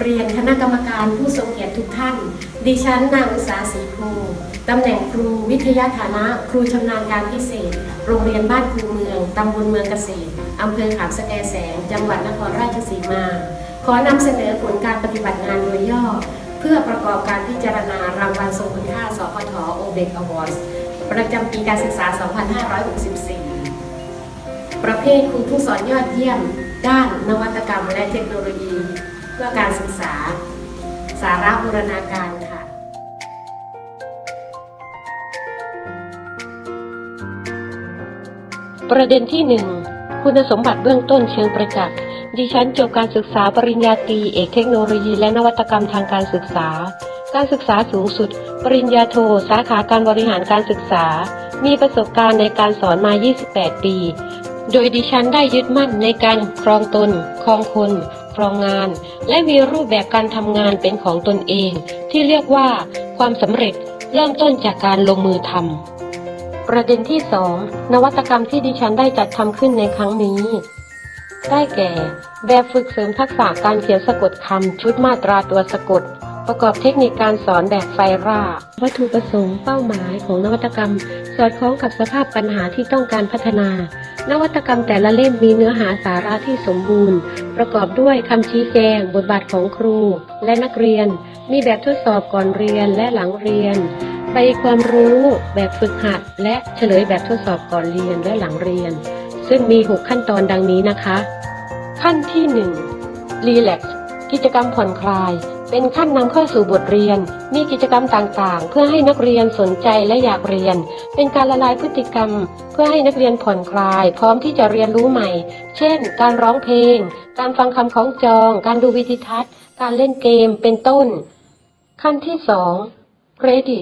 เรียนคณะกรรมการผู้ทรงเกียรติทุกท่าน ดิฉันนางอุษาศรีภูตำแหน่งครูวิทยาฐานะ ครูชำนาญการพิเศษ โรงเรียนบ้านครูเมืองตำบลเมืองเกษตรอำเภอขามสแกแสง จังหวัดนครราชสีมา ขอนำเสนอผลการปฏิบัติงานโดยย่อ เพื่อประกอบการพิจารณารางวัลทรงคุณค่า สพทโอเบกอวอร์ดประจำปีการศึกษา 2564 ประเภทครูผู้สอนยอดเยี่ยม ด้านนวัตกรรมและเทคโนโลยี พื่อการศึกษา สาระบูรณาการค่ะ ประเด็นที่หนึ่งคุณสมบัติเบื้องต้นเชิงประจักษ์ดิฉันจบการศึกษาปริญญาตรีเอกเทคโนโลยีและนวัตกรรมทางการศึกษา การศึกษาสูงสุด ปริญญาโท สาขาการบริหารการศึกษา มีประสบการณ์ในการสอนมา 28 ปี โดยดิฉันได้ยึดมั่นในการครองตน ครองคน ครองงาน และมีรูปแบบการทำงานเป็นของตนเอง ที่เรียกว่า ความสำเร็จเริ่มต้นจากการลงมือทำ ประเด็นที่ 2 นวัตกรรมที่ดิฉันได้จัดทำขึ้นในครั้งนี้ ได้แก่ แบบฝึกเสริมทักษะการเขียนสะกดคำชุดมาตราตัวสะกดประกอบเทคนิคการสอนแบบไฟราวัตถุประสงค์เป้าหมายของนวัตกรรม สอดคล้องกับสภาพปัญหาที่ต้องการพัฒนา นวัตกรรมแต่ละเล่มมีเนื้อหาสาระที่สมบูรณ์ ประกอบด้วยคำชี้แจง บทบาทของครู และนักเรียน มีแบบทดสอบก่อนเรียนและหลังเรียน ใบความรู้แบบฝึกหัด และเฉลยแบบทดสอบก่อนเรียนและหลังเรียน ซึ่งมี 6 ขั้นตอนดังนี้นะคะ ขั้นที่ 1 Relax กิจกรรมผ่อนคลาย เป็นขั้นนำเข้าสู่บทเรียน มีกิจกรรมต่างๆ เพื่อให้นักเรียนสนใจและอยากเรียน เป็นการละลายพฤติกรรม เพื่อให้นักเรียนผ่อนคลาย พร้อมที่จะเรียนรู้ใหม่ เช่น การร้องเพลง การฟังคำของจอง การดูวิดีทัศน์ การเล่นเกม เป็นต้น ขั้นที่ 2 Ready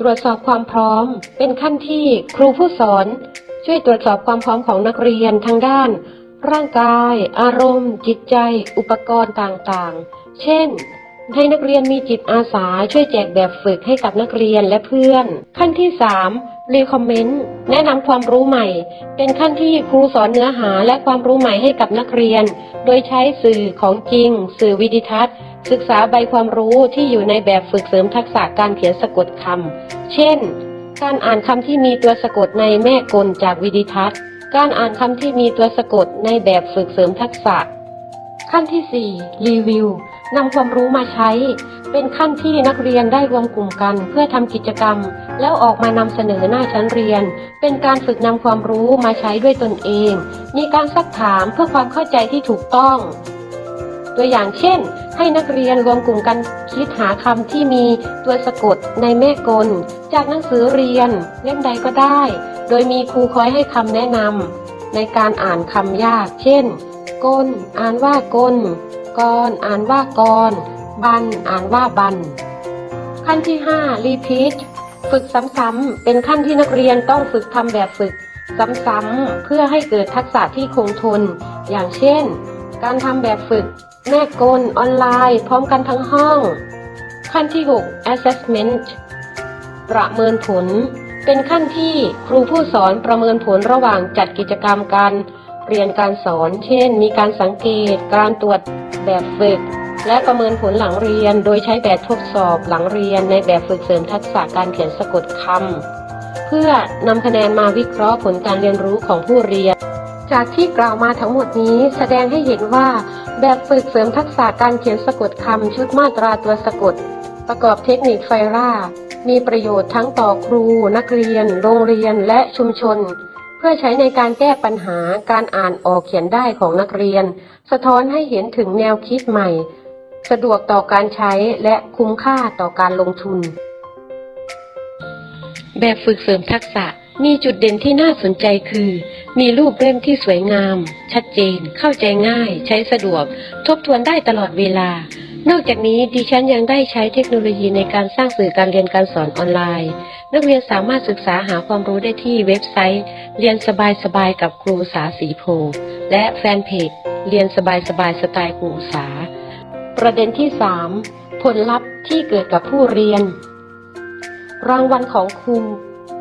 ตรวจสอบความพร้อม เป็นขั้นที่ครูผู้สอน ช่วยตรวจสอบความพร้อมของนักเรียนทางด้าน ร่างกาย อารมณ์ จิตใจ อุปกรณ์ต่างๆ เช่น ให้นักเรียนมีจิตอาสาช่วยแจกแบบฝึกให้กับนักเรียนและเพื่อน ขั้นที่ 3 Recommend แนะนำความรู้ใหม่ เป็นขั้นที่ครูสอนเนื้อหาและความรู้ใหม่ให้กับนักเรียน โดยใช้สื่อของจริง สื่อวิดิทัศน์ ศึกษาใบความรู้ที่อยู่ในแบบฝึกเสริมทักษะการเขียนสะกดคำเช่น การอ่านคำที่มีตัวสะกดในแม่กลจากวิดิทัศน์ การอ่านคำที่มีตัวสะกดในแบบฝึกเสริมทักษะ ขั้นที่ 4 รีวิว นำความรู้มาใช้ เป็นขั้นที่นักเรียนได้รวมกลุ่มกัน เพื่อทำกิจกรรม แล้วออกมานำเสนอหน้าชั้นเรียน เป็นการฝึกนำความรู้มาใช้ด้วยตนเอง มีการซักถามเพื่อความเข้าใจที่ถูกต้อง ตัวอย่างเช่น ให้นักเรียนรวมกลุ่มกันคิดหาคำที่มีตัวสะกดในแม่กล จากหนังสือเรียนเล่มใดก็ได้ โดยมีครูคอยให้คำแนะนำในการอ่านคำยาก เช่น ก้น อ่านว่าก้น กรอ่านว่ากร บันอ่านว่าบัน ขั้นที่5 repeat ฝึกซ้ำๆเป็นขั้นที่นักเรียนต้องฝึกทำแบบฝึก ซ้ำๆเพื่อให้เกิดทักษะที่คงทน อย่างเช่น การทำแบบฝึก แม่กลออนไลน์ พร้อมกันทั้งห้อง ขั้นที่ 6 assessment ประเมินผล เป็นขั้นที่ครูผู้สอนประเมินผลระหว่างจัดกิจกรรมการ เรียนการสอน เช่น มีการสังเกต การตรวจแบบฝึก และประเมินผลหลังเรียน โดยใช้แบบทดสอบหลังเรียนในแบบฝึกเสริมทักษะการเขียนสะกดคำ เพื่อนำคะแนนมาวิเคราะห์ผลการเรียนรู้ของผู้เรียน จากที่กล่าวมาทั้งหมดนี้แสดงให้เห็นว่า แบบฝึกเสริมทักษะการเขียนสะกดคำชุดมาตราตัวสะกด ประกอบเทคนิคไฟรามีประโยชน์ทั้งต่อครู นักเรียน โรงเรียนและชุมชน พื่อใช้ในการแก้ปัญหาการอ่านออกเขียนได้ของนักเรียน สะท้อนให้เห็นถึงแนวคิดใหม่ สะดวกต่อการใช้และคุ้มค่าต่อการลงทุน แบบฝึกเสริมทักษะมีจุดเด่นที่น่าสนใจคือ มีรูปเล่มที่สวยงาม ชัดเจน เข้าใจง่าย ใช้สะดวก ทบทวนได้ตลอดเวลา นอกจากนี้ดิฉันยังได้ใช้เทคโนโลยีในการสร้างสื่อการเรียนการสอนออนไลน์ นักเรียนสามารถศึกษาหาความรู้ได้ที่เว็บไซต์ เรียนสบายๆกับครูสาสีโพ และแฟนเพจเรียนสบายๆสไตล์ครูสา ประเด็นที่ 3 ผลลัพธ์ที่เกิดกับผู้เรียน รางวัลของครู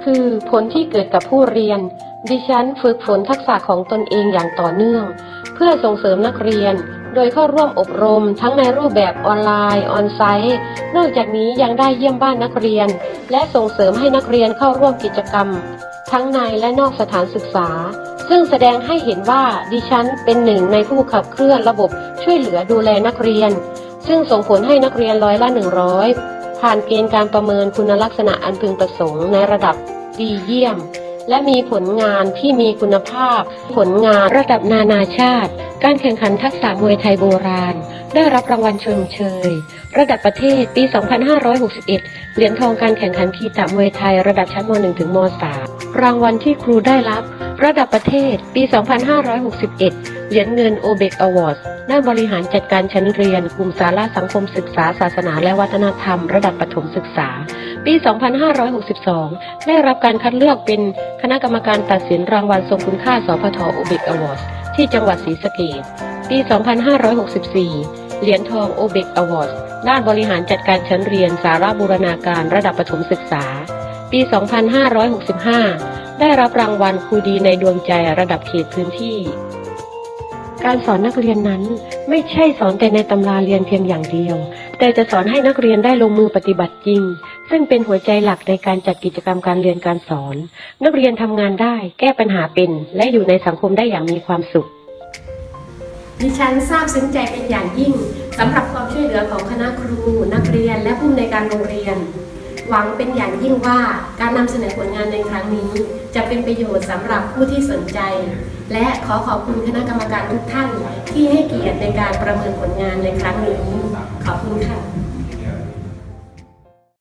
คือผลที่เกิดกับผู้เรียน ดิฉันฝึกฝนทักษะของตนเองอย่างต่อเนื่อง เพื่อส่งเสริมนักเรียน โดยเข้าร่วมอบรมทั้งในรูปแบบออนไลน์ออนไซต์นอกจากนี้ยังได้เยี่ยมบ้านนักเรียน และส่งเสริมให้นักเรียนเข้าร่วมกิจกรรม ทั้งในและนอกสถานศึกษา ซึ่งแสดงให้เห็นว่าดิฉันเป็นหนึ่งในผู้ขับเคลื่อนระบบช่วยเหลือดูแลนักเรียน ซึ่งส่งผลให้นักเรียนร้อยละ 100 ผ่านเกณฑ์การประเมินคุณลักษณะอันพึงประสงค์ในระดับดีเยี่ยม และมีผลงานที่มีคุณภาพ ผลงานระดับนานาชาติ การแข่งขันทักษะมวยไทยโบราณ ได้รับรางวัลชมเชย ระดับประเทศปี 2561 เหรียญทองการแข่งขันคีตะมวยไทย ระดับชั้นม .1 ถึงม .3 รางวัลที่ครูได้รับ ระดับประเทศ ปี 2561 เหรียญเงินโอเบกอวอร์ดด้านบริหารจัดการชั้นเรียน กลุ่มสาระสังคมศึกษา ศาสนา และวัฒนธรรม ระดับประถมศึกษา ปี 2562 ได้รับการคัดเลือกเป็นคณะกรรมการตัดสินรางวัลทรงคุณค่า สพทโอเบกอวอร์ดที่จังหวัดศรีสะเกษปี 2564 เหรียญทองโอเบกอวอร์ดด้านบริหารจัดการชั้นเรียน สาระบูรณาการระดับประถมศึกษา ปี 2565 ได้รับรางวัลครูดีในดวงใจระดับเขตพื้นที่ การสอนนักเรียนนั้นไม่ใช่สอนแต่ในตำราเรียนเพียงอย่างเดียว แต่จะสอนให้นักเรียนได้ลงมือปฏิบัติจริง ซึ่งเป็นหัวใจหลักในการจัดกิจกรรมการเรียนการสอน นักเรียนทำงานได้ แก้ปัญหาเป็น และอยู่ในสังคมได้อย่างมีความสุขดิฉันทราบซึ้งใจเป็นอย่างยิ่งสำหรับความช่วยเหลือของคณะครู นักเรียนและผู้อำนการโรงเรียน หวังเป็นอย่างยิ่งว่าการนำเสนอผลงานในครั้งนี้ จะเป็นประโยชน์สำหรับผู้ที่สนใจ และขอขอบคุณคณะกรรมการทุกท่านที่ให้เกียรติในการประเมินผลงานในครั้งนี้ ขอบคุณค่ะ